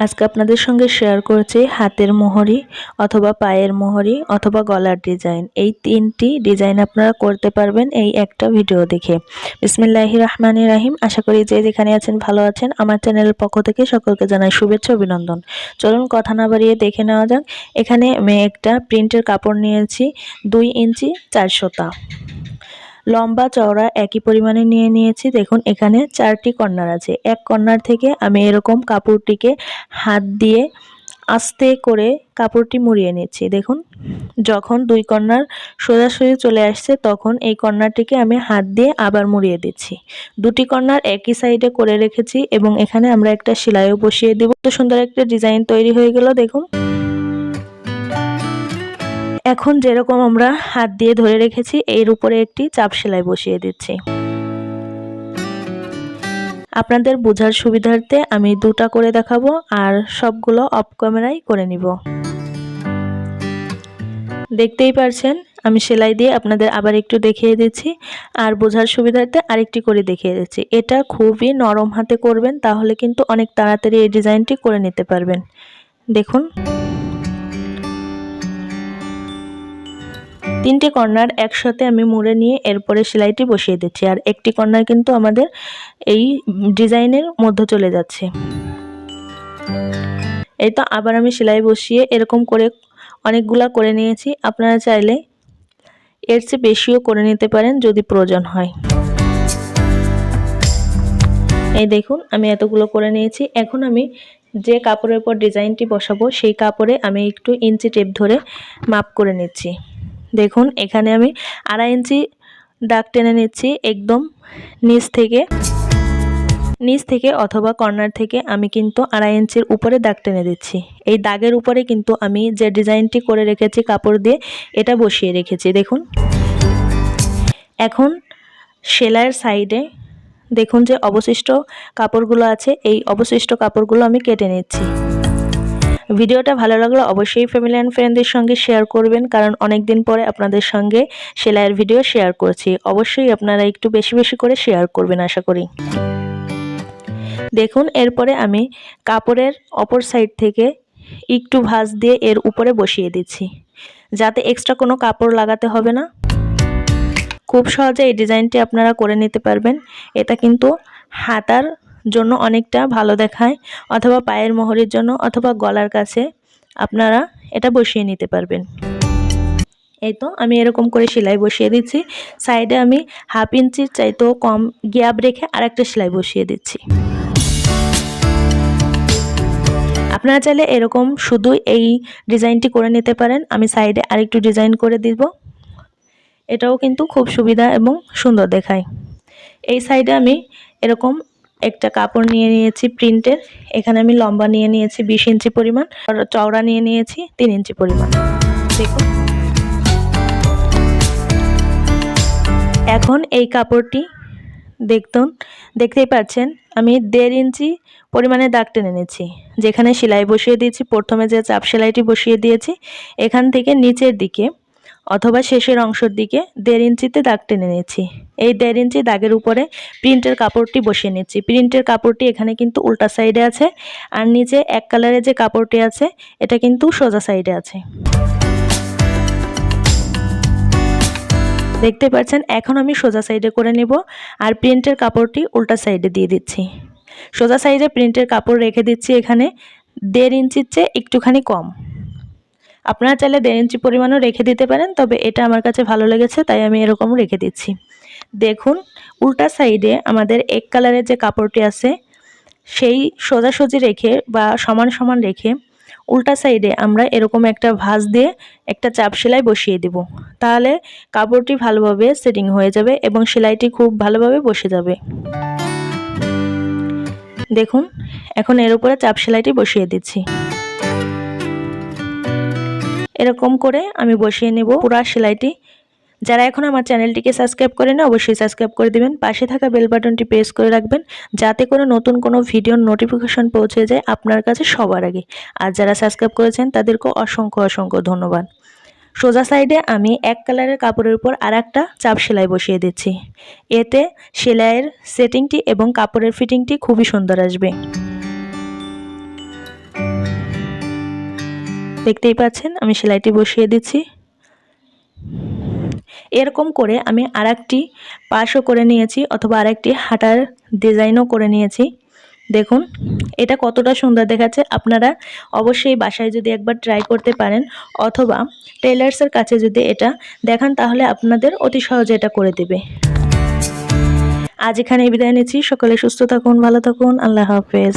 আজকে আপনাদের সঙ্গে শেয়ার করেছি হাতের মোহরি অথবা পায়ের মোহরি অথবা গলার ডিজাইন এই তিনটি ডিজাইন আপনারা করতে পারবেন এই একটা ভিডিও দেখে। বিসমিল্লাহি রহমানি রাহিম। আশা করি যে যেখানে আছেন ভালো আছেন। আমার চ্যানেলের পক্ষ থেকে সকলকে জানাই শুভেচ্ছা অভিনন্দন। চলুন কথা না বাড়িয়ে দেখে নেওয়া যাক। এখানে আমি একটা প্রিন্টের কাপড় নিয়েছি দুই ইঞ্চি চারশোতা লম্বা চওড়া একই পরিমাণে নিয়ে নিয়েছি। দেখুন, এখানে চারটি কর্নার আছে। এক কর্নার থেকে আমি এরকম কাপড়টিকে হাত দিয়ে আস্তে করে কাপড়টি মুড়িয়ে নিচ্ছি। দেখুন, যখন দুই কর্নার সোজাসুজি চলে আসছে, তখন এই কর্নারটিকে আমি হাত দিয়ে আবার মুড়িয়ে দিচ্ছি। দুটি কর্নার একই সাইডে করে রেখেছি এবং এখানে আমরা একটা সেলাইও বসিয়ে দেব। তো সুন্দর একটা ডিজাইন তৈরি হয়ে গেল, দেখুন। এখন যেরকম আমরা হাত দিয়ে ধরে রেখেছি, এর উপরে একটি চাপ সেলাই বসিয়ে দিচ্ছি। আপনাদের বোঝার সুবিধার্থে আমি দুটা করে দেখাবো আর সবগুলো অফ ক্যামেরাই করে নিব। দেখতেই পারছেন, আমি সেলাই দিয়ে আপনাদের আবার একটু দেখিয়ে দিচ্ছি আর বোঝার সুবিধার্থে আরেকটি করে দেখিয়ে দিচ্ছি। এটা খুবই নরম হাতে করবেন, তাহলে কিন্তু অনেক তাড়াতাড়ি এই ডিজাইনটি করে নিতে পারবেন। দেখুন। তিনটি কর্নার একসাথে আমি মুড়ে নিয়ে এরপরে সেলাইটি বসিয়ে দিচ্ছি। আর একটি কর্নার কিন্তু আমাদের এই ডিজাইনের মধ্যে চলে যাচ্ছে। এই তো আবার আমি সেলাই বসিয়ে এরকম করে অনেকগুলা করে নিয়েছি। আপনারা চাইলে এর চেয়ে বেশিও করে নিতে পারেন যদি প্রয়োজন হয়। এই দেখুন, আমি এতগুলো করে নিয়েছি। এখন আমি যে কাপড়ের উপর ডিজাইনটি বসাবো, সেই কাপড়ে আমি একটু ইঞ্চি টেপ ধরে মাপ করে নিচ্ছি। দেখুন, এখানে আমি আড়াই ইঞ্চি দাগ টেনে নিচ্ছি একদম নিচ থেকে। নিচ থেকে অথবা কর্নার থেকে আমি কিন্তু আড়াই ইঞ্চির উপরে দাগ টেনে দিচ্ছি। এই দাগের উপরে কিন্তু আমি যে ডিজাইনটি করে রেখেছি কাপড় দিয়ে, এটা বসিয়ে রেখেছি। দেখুন। এখন সেলাইয়ের সাইডে দেখুন যে অবশিষ্ট কাপড়গুলো আছে, এই অবশিষ্ট কাপড়গুলো আমি কেটে নিচ্ছি। ভিডিওটা ভালো লাগলে অবশ্যই ফ্যামিলি অ্যান্ড ফ্রেন্ডদের সঙ্গে শেয়ার করবেন, কারণ অনেক দিন পরে আপনাদের সঙ্গে সেলাইয়ের ভিডিও শেয়ার করছি। অবশ্যই আপনারা একটু বেশি বেশি করে শেয়ার করবেন, আশা করি। দেখুন, এরপরে আমি কাপড়ের অপর সাইড থেকে একটু ভাঁজ দিয়ে এর উপরে বসিয়ে দিচ্ছি, যাতে এক্সট্রা কোনো কাপড় লাগাতে হবে না। খুব সহজে এই ডিজাইনটি আপনারা করে নিতে পারবেন। এটা কিন্তু হাতার জন্য অনেকটা ভালো দেখায়, অথবা পায়ের মোহরের জন্য অথবা গলার কাছে আপনারা এটা বসিয়ে নিতে পারবেন। এই তো আমি এরকম করে সেলাই বসিয়ে দিচ্ছি। সাইডে আমি হাফ ইঞ্চির চাইতেও কম গ্যাপ রেখে আর একটা সেলাই বসিয়ে দিচ্ছি। আপনারা চাইলে এরকম শুধু এই ডিজাইনটি করে নিতে পারেন। আমি সাইডে আরেকটু ডিজাইন করে দিব। এটাও কিন্তু খুব সুবিধা এবং সুন্দর দেখায়। এই সাইডে আমি এরকম একটা কাপড় নিয়ে নিয়েছি প্রিন্টের। এখানে আমি লম্বা নিয়ে নিয়েছি বিশ ইঞ্চি পরিমাণ আর চওড়া নিয়ে নিয়েছি তিন ইঞ্চি পরিমাণ। দেখুন। এখন এই কাপড়টি দেখতুন, দেখতেই পাচ্ছেন, আমি দেড় ইঞ্চি পরিমাণে দাগ টেনে নিয়েছি। যেখানে সেলাই বসিয়ে দিয়েছি, প্রথমে যে চাপ সেলাইটি বসিয়ে দিয়েছি, এখান থেকে নিচের দিকে অথবা শেষের অংশের দিকে দেড় ইঞ্চিতে দাগ টেনে নিচ্ছি এই দেড় ইঞ্চি দাগের উপরে প্রিন্টের কাপড়টি বসিয়ে নিচ্ছি প্রিন্টের কাপড়টি এখানে কিন্তু উল্টা সাইডে আছে আর নিচে এক কালারের যে কাপড়টি আছে, এটা কিন্তু সোজা সাইডে আছে। দেখতে পাচ্ছেন, এখন আমি সোজা সাইডে করে নিব আর প্রিন্টের কাপড়টি উল্টা সাইডে দিয়ে দিচ্ছি। সোজা সাইডে প্রিন্টের কাপড় রেখে দিচ্ছি এখানে দেড় ইঞ্চির চেয়ে একটুখানি কম। আপনারা চাইলে দেড় ইঞ্চি পরিমাণও রেখে দিতে পারেন, তবে এটা আমার কাছে ভালো লেগেছে, তাই আমি এরকম রেখে দিচ্ছি। দেখুন, উল্টা সাইডে আমাদের এক কালারের যে কাপড়টি আছে, সেই সোজাসুজি রেখে বা সমান সমান রেখে উল্টা সাইডে আমরা এরকম একটা ভাঁজ দিয়ে একটা চাপ সেলাই বসিয়ে দেব। তাহলে কাপড়টি ভালোভাবে সেটিং হয়ে যাবে এবং সেলাইটি খুব ভালোভাবে বসে যাবে। দেখুন, এখন এর উপরে চাপ সেলাইটি বসিয়ে দিচ্ছি। এরকম করে আমি বসিয়ে নেব পুরা সেলাইটি। যারা এখন আমার চ্যানেলটিকে সাবস্ক্রাইব করে না, অবশ্যই সাবস্ক্রাইব করে দেবেন। পাশে থাকা বেল বাটনটি প্রেস করে রাখবেন, যাতে করে নতুন কোনো ভিডিওর নোটিফিকেশন পৌঁছে যায় আপনার কাছে সবার আগে। আর যারা সাবস্ক্রাইব করেছেন তাদেরকেও অসংখ্য অসংখ্য ধন্যবাদ। সোজা সাইডে আমি এক কালারের কাপড়ের উপর আর একটা চাপ সেলাই বসিয়ে দিচ্ছি। এতে সেলাইয়ের সেটিংটি এবং কাপড়ের ফিটিংটি খুবই সুন্দর আসবে। দেখতেই পাচ্ছেন, আমি সেলাইটি বসিয়ে দিচ্ছি। এরকম করে আমি আরেকটি পাশও করে নিয়েছি অথবা আরেকটি হাতার ডিজাইনও করে নিয়েছি। দেখুন, এটা কতটা সুন্দর দেখাচ্ছে। আপনারা অবশ্যই বাসায় যদি একবার ট্রাই করতে পারেন অথবা টেলার্সের কাছে যদি এটা দেখান, তাহলে আপনাদের অতি সহজে এটা করে দেবে। আজ এখানে বিদায় নিচ্ছি। সকলে সুস্থ থাকুন, ভালো থাকুন। আল্লাহ হাফেজ।